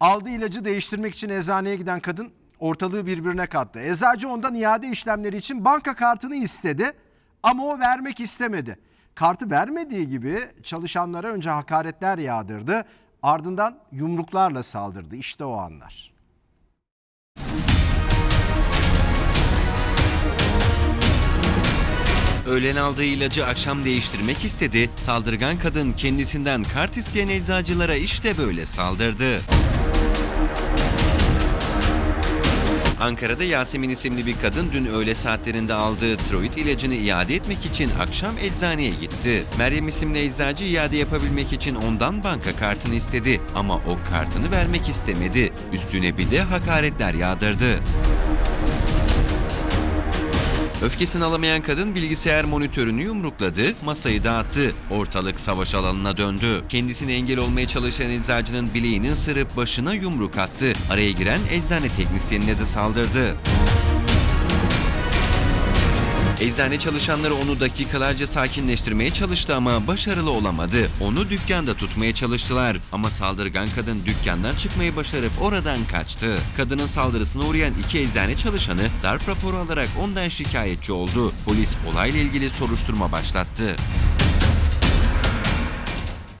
Aldığı ilacı değiştirmek için eczaneye giden kadın ortalığı birbirine kattı. Eczacı ondan iade işlemleri için banka kartını istedi ama o vermek istemedi. Kartı vermediği gibi çalışanlara önce hakaretler yağdırdı ardından yumruklarla saldırdı. İşte o anlar. Öğlen aldığı ilacı akşam değiştirmek istedi. Saldırgan kadın kendisinden kart isteyen eczacılara işte böyle saldırdı. Ankara'da Yasemin isimli bir kadın dün öğle saatlerinde aldığı tiroid ilacını iade etmek için akşam eczaneye gitti. Meryem isimli eczacı iade yapabilmek için ondan banka kartını istedi ama o kartını vermek istemedi. Üstüne bir de hakaretler yağdırdı. Öfkesini alamayan kadın bilgisayar monitörünü yumrukladı, masayı dağıttı. Ortalık savaş alanına döndü. Kendisine engel olmaya çalışan eczacının bileğini ısırıp başına yumruk attı. Araya giren eczane teknisyenine de saldırdı. Eczane çalışanları onu dakikalarca sakinleştirmeye çalıştı ama başarılı olamadı. Onu dükkanda tutmaya çalıştılar ama saldırgan kadın dükkandan çıkmayı başarıp oradan kaçtı. Kadının saldırısına uğrayan iki eczane çalışanı darp raporu alarak ondan şikayetçi oldu. Polis olayla ilgili soruşturma başlattı.